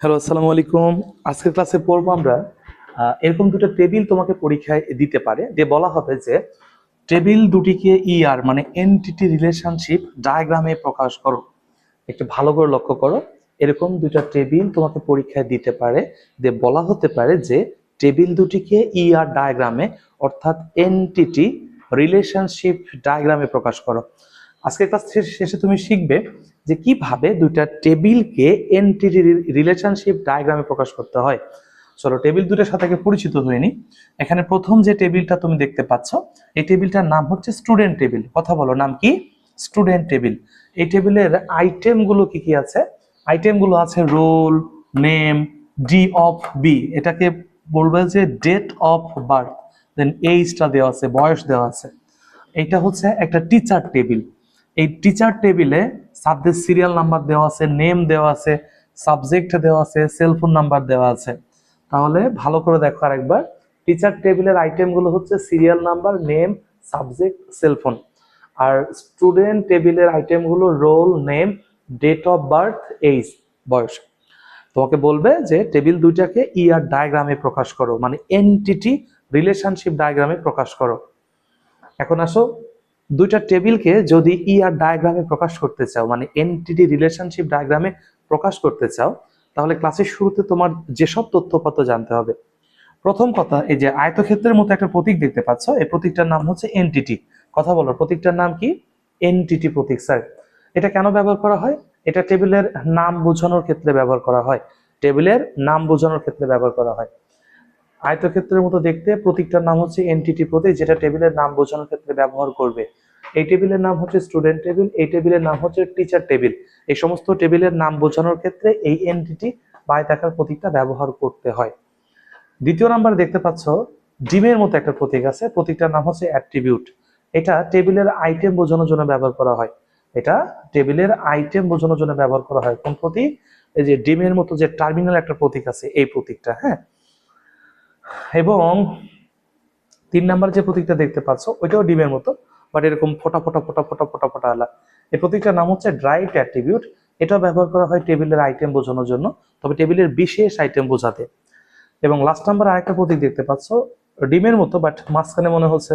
Hello, আসসালামু আলাইকুম। আজকের ক্লাসে পড়ব আমরা এরকম দুটো টেবিল তোমাকে পরীক্ষায় দিতে পারে, যে বলা হবে যে টেবিল দুটিকে ইআর মানে এনটিটি রিলেশনশিপ ডায়াগ্রামে প্রকাশ করো। একটু ভালো করে লক্ষ্য করো, এরকম দুটো টেবিল তোমাকে পরীক্ষায় দিতে পারে, যে বলা হতে পারে যে টেবিল দুটিকে ইআর ডায়াগ্রামে অর্থাৎ এনটিটি রিলেশনশিপ ডায়াগ্রামে প্রকাশ করো। আজকের ক্লাস শেষে তুমি শিখবে যে কীভাবে দুইটা টেবিলকে এনটিটি রিলেশনশিপ ডায়াগ্রামে প্রকাশ করতে হয়। চলো টেবিল দুটোর সাথে পরিচিত হয়ে নি এখানে প্রথম যে টেবিলটা তুমি দেখতে পাচ্ছ, এই টেবিলটার নাম হচ্ছে স্টুডেন্ট টেবিল কথা বলো, নাম কি? স্টুডেন্ট টেবিল এই টেবিলের আইটেমগুলো কি কি আছে? আইটেমগুলো আছে roll name D of B এটাকে বলবে যে ডেট অফ বার্থ দেন এইজটা দেওয়া আছে, বয়স দেওয়া আছে। এটা হচ্ছে একটা টিচার টেবিল এই টিচার টেবিলে সাবজেক্ট সিরিয়াল নাম্বার দেওয়া আছে নেম দেওয়া আছে সাবজেক্ট দেওয়া আছে সেলফোন নাম্বার দেওয়া আছে। তাহলে ভালো করে দেখো আরেকবার। টিচার টেবিলের আইটেমগুলো হচ্ছে serial number name subject cellphone আর স্টুডেন্ট টেবিলের আইটেমগুলো roll name date of birth age বয়স। তোমাকে বলবে যে টেবিল দুইটাকে ইআর ডায়াগ্রামে প্রকাশ করো মানে এনটিটি রিলেশনশিপ ডায়াগ্রামে প্রকাশ করো। এখন আসো। দুইটা টেবিলকে যদি ইআর ডায়াগ্রামে প্রকাশ করতে চাও মানে এনটিটি রিলেশনশিপ ডায়াগ্রামে প্রকাশ করতে চাও, তাহলে ক্লাসের শুরুতে তোমার যেসব তথ্যপত্র জানতে হবে। প্রথম কথা, এই যে আয়তক্ষেত্রের মতো একটা প্রতীক দেখতে পাচ্ছ, এই প্রতীকটার নাম হচ্ছে এনটিটি কথা বলো, প্রতীকটার নাম কি? এনটিটি প্রতীক স্যার এটা কেন ব্যবহার করা হয়? এটা টেবিলের নাম বোঝানোর ক্ষেত্রে ব্যবহার করা হয়। টেবিলের নাম বোঝানোর ক্ষেত্রে ব্যবহার করা হয়। আয়তক্ষেত্রের মতো দেখতে প্রতীকটার নাম হচ্ছে এনটিটি প্রতীক, যেটা টেবিলের নাম বোঝানোর ক্ষেত্রে ব্যবহার করবে। এই টেবিলের নাম হচ্ছে স্টুডেন্ট টেবিল, এই টেবিলের নাম হচ্ছে টিচার টেবিল। এই সমস্ত টেবিলের নাম বোঝানোর ক্ষেত্রে এই এনটিটি বা আয়তাকার প্রতীকটা ব্যবহার করতে হয়। দ্বিতীয় নাম্বার দেখতে পাচ্ছ, ডিমের মতো একটা প্রতীক আছে, প্রতীকটার নাম হচ্ছে অ্যাট্রিবিউট। এটা টেবিলের আইটেম বোঝানোর জন্য ব্যবহার করা হয়। এটা টেবিলের আইটেম বোঝানোর জন্য ব্যবহার করা হয়। কোন প্রতীক? এই যে ডিমের মতো যে টার্মিনাল একটা প্রতীক আছে, এই প্রতীকটা হ্যাঁ? এবং তিন নাম্বার যে প্রতীকটা দেখতে পাচ্ছ, ওইটাও ডিমের মতো বাট এরকম ফোটা ফোটা ফোটা ফোটা ফোটা ফোটা আলা। এই প্রতীকটার নাম হচ্ছে ড্রাইট অ্যাট্রিবিউট এটা ব্যবহার করা হয় টেবিলের আইটেম বোঝানোর জন্য, তবে টেবিলের বিশেষ আইটেম বোঝাতে। এবং লাস্ট নাম্বার আরেকটা প্রতীক দেখতে পাচ্ছ, ডিমের মতো বাট মাঝখানে মনে হচ্ছে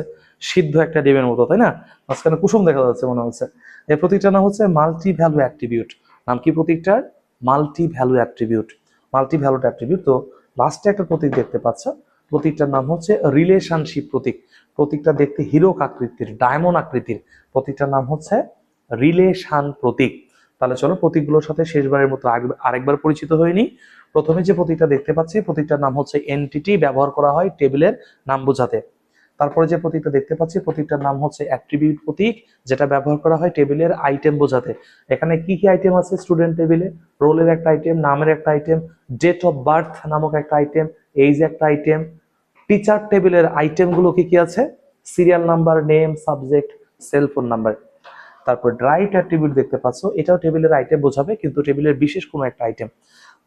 সিদ্ধ একটা ডিমের মতো, তাই না? মাঝখানে কুসুম দেখা যাচ্ছে মনে হচ্ছে। এই প্রতীকটার নাম হচ্ছে মাল্টি ভ্যালু অ্যাট্রিবিউট নাম কি প্রতীকটার? Multi value attribute multi value attribute তো লাস্টে একটা প্রতীক দেখতে পাচ্ছ। প্রতীকটার নাম হচ্ছে রিলেশনশিপ প্রতীক। প্রতীকটা দেখতে হিরোক আকৃতির ডায়মন্ড আকৃতির। প্রতীকটার নাম হচ্ছে রিলেশন প্রতীক। তাহলে চলো প্রতীকগুলোর সাথে শেষবারের মতো আরেক- আরেকবার পরিচিত হয়নি প্রথমে যে প্রতীকটা দেখতে পাচ্ছি, প্রতীকটার নাম হচ্ছে এনটিটি ব্যবহার করা হয় টেবিলের নাম বোঝাতে। তারপরে যে প্রতীকটা দেখতে পাচ্ছি, প্রতীকটার নাম হচ্ছে অ্যাট্রিবিউট প্রতীক, যেটা ব্যবহার করা হয় টেবিলের আইটেম বোঝাতে। এখানে কি কি আইটেম আছে স্টুডেন্ট টেবিলে রোলের একটা আইটেম নামের একটা আইটেম ডেট অফ বার্থ নামক একটা আইটেম এইজ একটা আইটেম টিচার টেবিলের আইটেমগুলো কি কি আছে? Serial number name subject cell phone number তারপর ড্রাইট অ্যাট্রিবিউট দেখতে পাচ্ছ, এটাও টেবিলের আইটেম বোঝাবে, কিন্তু টেবিলের বিশেষ কোনো একটা item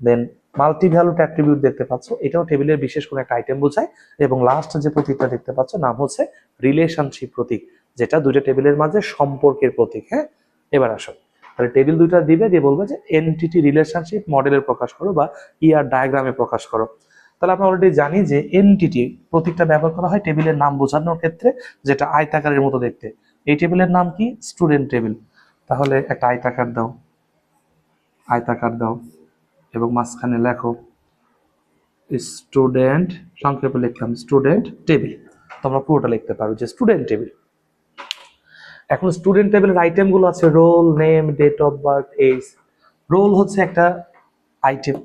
then multi valued attribute দেখতে পাচ্ছ। এটাও টেবিলের বিশেষ কোনো একটা আইটেম বোঝায় এবং লাস্ট যে প্রতীকটা দেখতে পাচ্ছ, নাম হচ্ছে রিলেশনশিপ প্রতীক, যেটা দুইটা টেবিলের মাঝে সম্পর্কের প্রতীক হ্যাঁ? এবার আসো। তাহলে টেবিল দুইটা দিবে, দিয়ে বলবে যে এনটিটি রিলেশনশিপ মডেলের প্রকাশ করো বা ইআর ডায়াগ্রামে প্রকাশ করো। তাহলে আমরা অলরেডি জানি যে এনটিটি প্রতীকটা ব্যবহার করা হয় টেবিলের নাম বোঝানোর ক্ষেত্রে, যেটা আয়তাকারের মতো দেখতে। এই টেবিলের নাম কি? স্টুডেন্ট টেবিল তাহলে একটা আয়তাকার দাও। আয়তাকার দাও। এবং মাঝখানে লেখো স্টুডেন্ট সংক্ষেপে লিখলাম স্টুডেন্ট টেবিল তোমরা পুরোটা লিখতে পারো যে স্টুডেন্ট টেবিল এখন স্টুডেন্ট টেবিলের আইটেমগুলো আছে roll name date of birth age roll হচ্ছে একটা আইটেম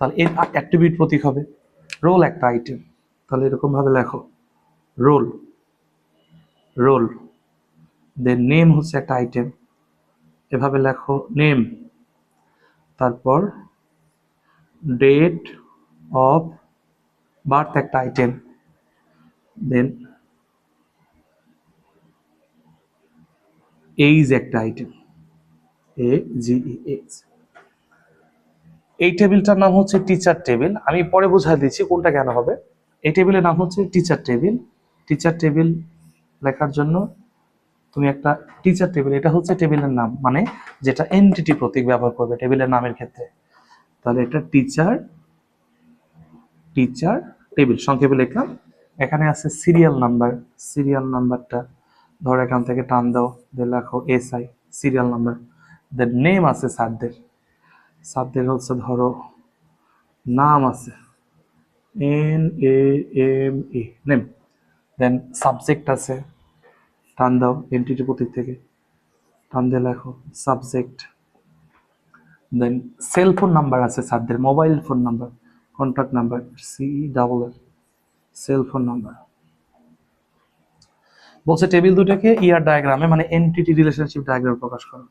তাহলে এর অ্যাক্টিভিট প্রতীক হবে। রোল একটা আইটেম তাহলে এরকম ভাবে লেখো। রোল রোল দেন নেম হচ্ছে একটা আইটেম এভাবে লেখো নেম তারপর ডেট অফ বার্থ একটা আইটেম দেন এইজ একটা আইটেম এ জি এইচ এই টেবিলটার নাম হচ্ছে টিচার টেবিল আমি পরে বোঝাই দিচ্ছি কোনটা কেন হবে। এই টেবিলের নাম হচ্ছে টিচার টেবিল টিচার টেবিল লেখার জন্য তুমি একটা টিচার টেবিল এটা হচ্ছে টেবিলের নাম মানে যেটা এনটিটি প্রতীক ব্যবহার করবে টেবিলের নামের ক্ষেত্রে। তাহলে এটা টিচার টিচার টেবিল সংক্ষেপে লিখলাম। এখানে আছে সিরিয়াল নাম্বার সিরিয়াল নাম্বারটা ধরো এখান থেকে টান দাও, দিয়ে লেখো S I serial number then name আছে স্যারদের। স্যারদের হচ্ছে ধরো নাম আছে। N A M E name then subject আছে। টান দাও এন্টিটি প্রতীক থেকে। টান দিয়ে লেখো subject then cell phone number আছে স্যারদের mobile phone number contact number C double L cell phone number বলছে টেবিল দুটাকে ইয়ার ডায়াগ্রামে মানে এনটিটি রিলেশনশিপ ডায়াগ্রাম প্রকাশ করো।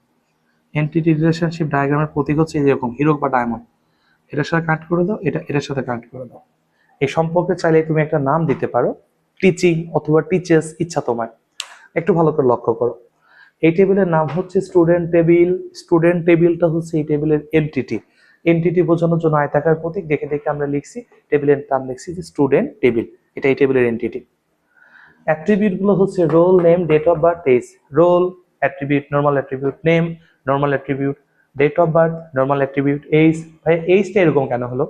এনটিটি রিলেশনশিপ ডায়াগ্রামের প্রতীক হচ্ছে এরকম হিরো বা ডায়মন্ড এটার সাথে কানেক্ট করে দাও, এটা, এটার সাথে কানেক্ট করে দাও। এই সম্পর্কে চাইলে তুমি একটা নাম দিতে পারো টিচিং অথবা টিচার্স ইচ্ছা তোমার একটু ভালো করে লক্ষ্য করো। এই টেবিলের নাম হচ্ছে স্টুডেন্ট টেবিল স্টুডেন্ট টেবিলটা হচ্ছে এই টেবিলের এনটিটি এনটিটি বোঝানোর জন্য আয়তাকার প্রতীক দেখে দেখে আমরা লিখছি, টেবিলের নাম লিখছি যে স্টুডেন্ট টেবিল এটা এই টেবিলের এনটিটি অ্যাট্রিবিউটগুলো হচ্ছে roll name date of birth age roll attribute normal attribute name normal attribute date of birth normal attribute age ভাই এইজটা এরকম কেন হলো?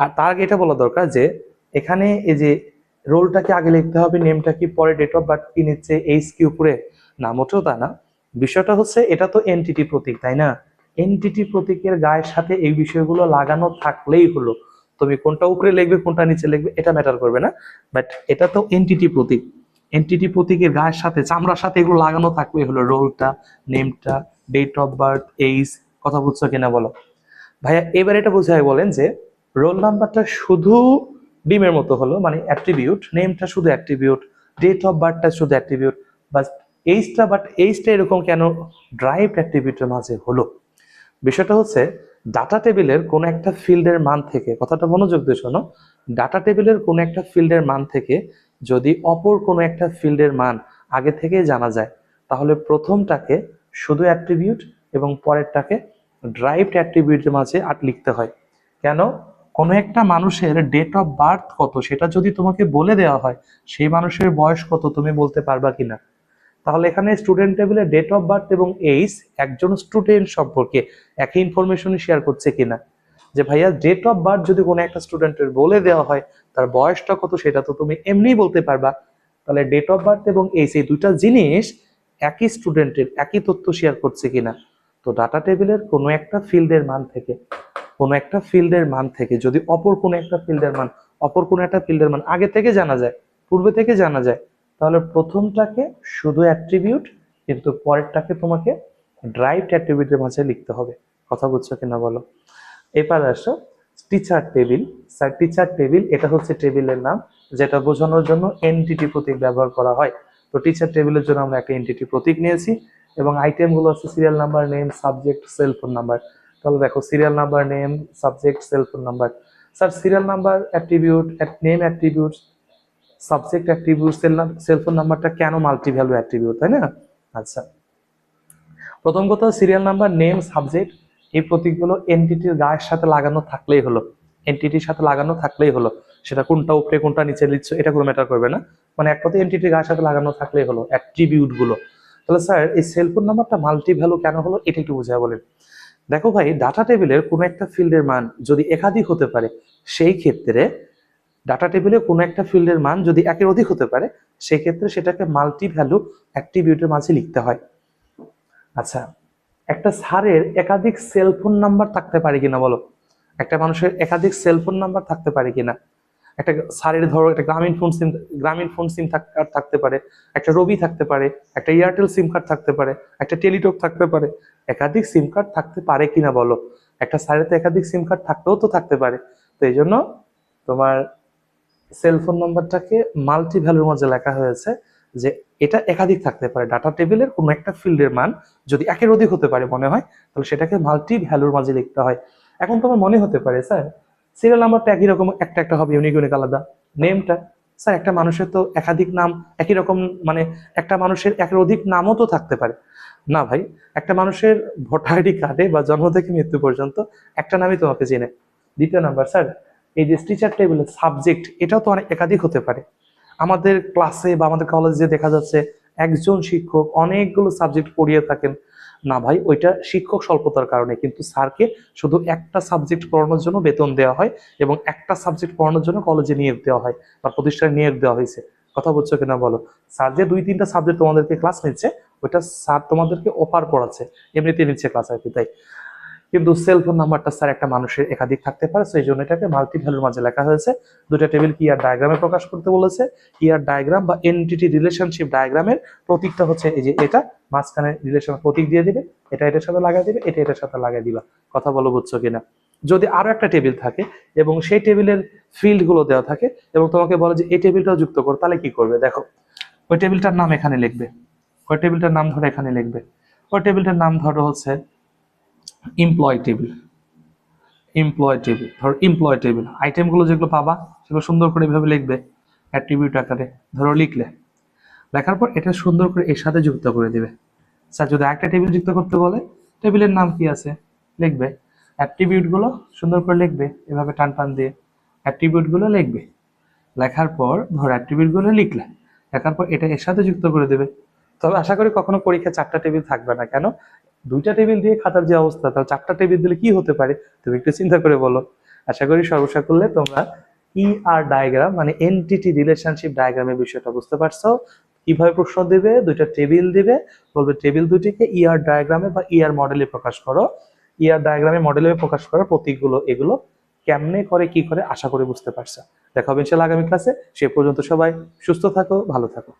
আর তার আগে এটা বলা দরকার যে, এখানে এই যে রোলটাকে আগে লিখতে হবে নেমটা কি পরে ডেট অফ বার্থ কি নিচ্ছে এইজ কি উপরে? না, মোটেও তা না। বিষয়টা হচ্ছে, এটা তো এনটিটি প্রতীক, তাই না? এনটিটি প্রতীকের গায়ের সাথে এই বিষয়গুলো লাগানো থাকলেই হলো। তুমি কোনটা উপরে লিখবে, কোনটা নিচে লিখবে, এটা ম্যাটার করবে না। বাট এটা তো এনটিটি প্রতীক। এনটিটি প্রতীকের গায়ের সাথে, চামড়ার সাথে এগুলো লাগানো থাকলেই হলো। রোলটা, নেমটা ডেট অফ বার্থ এইজ কথা বুঝছ কিনা বলো? ভাইয়া, এবার এটা বোঝায় বলেন যে রোল নাম্বারটা শুধু ডিমের মতো হলো মানে অ্যাট্রিবিউট নেমটা শুধু অ্যাট্রিবিউট ডেট অফ বার্থটা শুধু অ্যাট্রিবিউট বাট এইজটা বাট এইজটা এরকম কেন ড্রাইভ অ্যাক্টিভিটির মাঝে হলো? বিষয়টা হচ্ছে ডাটা টেবিলের কোনো একটা ফিল্ডের মান থেকে, কথাটা মনোযোগ দিয়ে শোনো ডাটা টেবিলের কোনো একটা ফিল্ডের মান থেকে যদি অপর কোনো একটা ফিল্ডের মান আগে থেকে জানা যায়, তাহলে প্রথমটাকে শুধু অ্যাট্রিবিউট এবং পরেরটাকে ড্রাইভড অ্যাট্রিবিউটের মাঝে আট লিখতে হয়। কেন? কোনো একটা মানুষের ডেট অফ বার্থ কত, সেটা যদি তোমাকে বলে দেওয়া হয়, সেই মানুষের বয়স কত, তুমি বলতে পারবা কিনা? তাহলে এখানে স্টুডেন্ট টেবিলে ডেট অফ বার্থ এবং এইজ একজন স্টুডেন্ট সম্পর্কে একই ইনফরমেশন শেয়ার করছে কিনা? যে ভাইয়া ডেট অফ বার্থ যদি কোনো একটা স্টুডেন্টের বলে দেওয়া হয়, তার বয়সটা কত সেটা তো তুমি এমনিই বলতে পারবা। তাহলে ডেট অফ বার্থ এবং এইজ এই দুইটা জিনিস একই স্টুডেন্টের একই তথ্য শেয়ার করছে কিনা? তো ডাটা টেবিলের কোনো একটা ফিল্ডের মান থেকে, কোনো একটা ফিল্ডের মান থেকে, যদি অপর কোনো একটা ফিল্ডের মান, অপর কোনো একটা ফিল্ডের মান আগে থেকে জানা যায়, পূর্বে থেকে জানা যায় তাহলে প্রথমটাকে শুধু অ্যাট্রিবিউট কিন্তু পরেরটাকে তোমাকে ড্রাইভড অ্যাট্রিবিউটের মাঝে লিখতে হবে। কথা বুঝছ কিনা বলো? এবার আসো teacher table sir teacher table এটা হচ্ছে টেবিলের নাম, যেটা বোঝানোর জন্য এনটিটি প্রতীক ব্যবহার করা হয়। তো টিচার টেবিলের জন্য আমরা একটা এনটিটি প্রতীক নিয়েছি, এবং আইটেমগুলো হচ্ছে serial number name subject cell phone number তাহলে দেখো serial number name subject cell phone number sir serial number attribute name attribute subject attribute cell phone নাম্বারটা কেন মাল্টি ভ্যালু অ্যাট্রিবিউট তাই না? আচ্ছা। প্রথম কথা সিরিয়াল নাম্বার নেম সাবজেক্ট এই প্রতীকগুলো এনটিটির গায়ের সাথে লাগানো থাকলেই হলো। এনটিটির সাথে লাগানো থাকলেই হলো। সেটা কোনটা উপরে, কোনটা নিচে লিখছো, এটা কোনো ম্যাটার করবে না। মানে এক কথায় এনটিটির গায়ের সাথে লাগানো থাকলেই হলো অ্যাট্রিবিউটগুলো। তাহলে স্যার এই সেলফোন নাম্বারটা মাল্টি ভ্যালু কেন হলো, এটা একটু বুঝায় বলেন। দেখো ভাই ডাটা টেবিলের কোনো একটা ফিল্ডের মান যদি একাধিক হতে পারে, সেই ক্ষেত্রে ডাটা টেবিলে কোনো একটা ফিল্ডের মান যদি একের অধিক হতে পারে সেই ক্ষেত্রে সেটাকে মাল্টি ভ্যালু অ্যাট্রিবিউটের মাঝে লিখতে হয়। আচ্ছা একটা স্যারের একাধিক সেলফোন নাম্বার থাকতে পারে কিনা বলো? একটা মানুষের একাধিক সেলফোন নাম্বার থাকতে পারে কিনা? একটা স্যারের ধরো একটা গ্রামীণ ফোন সিম গ্রামীণ ফোন সিম কার্ড থাকতে পারে, একটা রবি থাকতে পারে, একটা এয়ারটেল সিম কার্ড থাকতে পারে, একটা টেলিটক থাকতে পারে, একাধিক সিম কার্ড থাকতে পারে কিনা বলো? একটা স্যারের তো একাধিক সিম কার্ড থাকলেও তো থাকতে পারে। তো এই জন্য তোমার সেলফোন নাম্বারটাকে মাল্টি ভ্যালুর মধ্যে লেখা হয়েছে যে এটা একাধিক থাকতে পারে। ডাটা টেবিলের কোনো একটা ফিল্ডের মান যদি একের অধিক হতে পারে মনে হয়, তাহলে সেটাকে মাল্টি ভ্যালুর মাঝে লিখতে হয়। এখন তোমার মনে হতে পারে, স্যার সিরিয়াল নাম্বারটা একই রকম, একটা একটা হবে ইউনিক ইউনিক আলাদা। নেমটা স্যার, একটা মানুষের তো একাধিক নাম, একই রকম মানে একটা মানুষের একের অধিক নামও তো থাকতে পারে। না ভাই, একটা মানুষের ভোটার আইডি কার্ডে বা জন্ম থেকে মৃত্যু পর্যন্ত একটা নামই তোমাকে চেনে। দ্বিতীয় নাম্বার স্যার এই যে টিচার টেবিলের সাবজেক্ট এটাও তো অনেক একাধিক হতে পারে। আমাদের ক্লাসে বা আমাদের কলেজে দেখা যাচ্ছে একজন শিক্ষক অনেকগুলো সাবজেক্ট পড়িয়ে থাকেন। না ভাই, ওইটা শিক্ষক স্বল্পতার কারণে, কিন্তু স্যারকে শুধু একটা সাবজেক্ট পড়ানোর জন্য বেতন দেওয়া হয় এবং একটা সাবজেক্ট পড়ানোর জন্য কলেজে নিয়োগ দেওয়া হয় বা প্রতিষ্ঠানে নিয়োগ দেওয়া হয়েছে। কথা বলছো কিনা বলো? স্যার যে দুই তিনটা সাবজেক্ট তোমাদেরকে ক্লাস নিচ্ছে, ওইটা স্যার তোমাদেরকে অফার পড়াচ্ছে। এমনিতে নিচ্ছে ক্লাস আর কি, তাই। কিন্তু সেলফোন নাম্বারটা স্যার একটা মানুষের একাধিক থাকতে পারে, সেই জন্য এটাকে মাল্টি ভ্যালুর মাঝে লেখা হয়েছে। দুটা টেবিল কি আর ডায়াগ্রামে প্রকাশ করতে বলেছে? কি আর ডায়াগ্রাম বা এনটিটি রিলেশনশিপ ডায়াগ্রামের প্রতীকটা হচ্ছে এই যে এটা, মাঝখানে রিলেশন প্রতীক দিয়ে দিবে, এটা এটার সাথে লাগাই দিবে, এটা এটার সাথে লাগাই দিবা। কথা বলো, বুঝছ কিনা? যদি আরও একটা টেবিল থাকে এবং সেই টেবিলের ফিল্ডগুলো দেওয়া থাকে এবং তোমাকে বলে যে এই টেবিলটাও যুক্ত করো, তাহলে কি করবে? দেখো, ওই টেবিলটার নাম এখানে লিখবে। ওই টেবিলটার নাম ধরে এখানে লিখবে। ওই টেবিলটার নাম ধরো হচ্ছে এমপ্লয় টেবিল এমপ্লয় টেবিল ধরো এমপ্লয় টেবিল আইটেমগুলো যেগুলো পাবা, সেগুলো সুন্দর করে এভাবে লিখবে অ্যাট্রিবিউট আকারে। ধরো লিখলে। লেখার পর এটা সুন্দর করে এর সাথে যুক্ত করে দিবে। স্যার, যদি একটা টেবিল যুক্ত করতে বলে, টেবিলের নাম কি আছে? লিখবে। অ্যাট্রিবিউটগুলো সুন্দর করে লিখবে, এভাবে টান টান দিয়ে। অ্যাট্রিবিউটগুলো লিখবে। লেখার পর, ধর অ্যাট্রিবিউটগুলো লিখলে। লেখার পর এটা এর সাথে যুক্ত করে দেবে। তবে আশা করি কখনো পরীক্ষায় চারটা টেবিল থাকবে না। কেন? দুইটা টেবিল দিয়ে খাতার যে অবস্থা তাহলে চারটা টেবিল দিলে কি হতে পারে? তুমি একটু চিন্তা করে বলো। আশা করি সর্বসা করলে তোমরা ই আর ডায়াগ্রাম মানে এনটিটি রিলেশনশিপ ডায়াগ্রামের বিষয়টা বুঝতে পারছ। কীভাবে প্রশ্ন দেবে? দুইটা টেবিল দিবে। বলবে টেবিল দুটিকে ইআর ডায়াগ্রামে বা ইআর মডেলে প্রকাশ করো। ইআর ডায়াগ্রামে মডেলে প্রকাশ করার প্রতীকগুলো এগুলো কেমনে করে, কি করে, আশা করে বুঝতে পারছ। দেখা হবে ইনশাল্লাহ আগামী ক্লাসে সে পর্যন্ত সবাই সুস্থ থাকো, ভালো থাকো।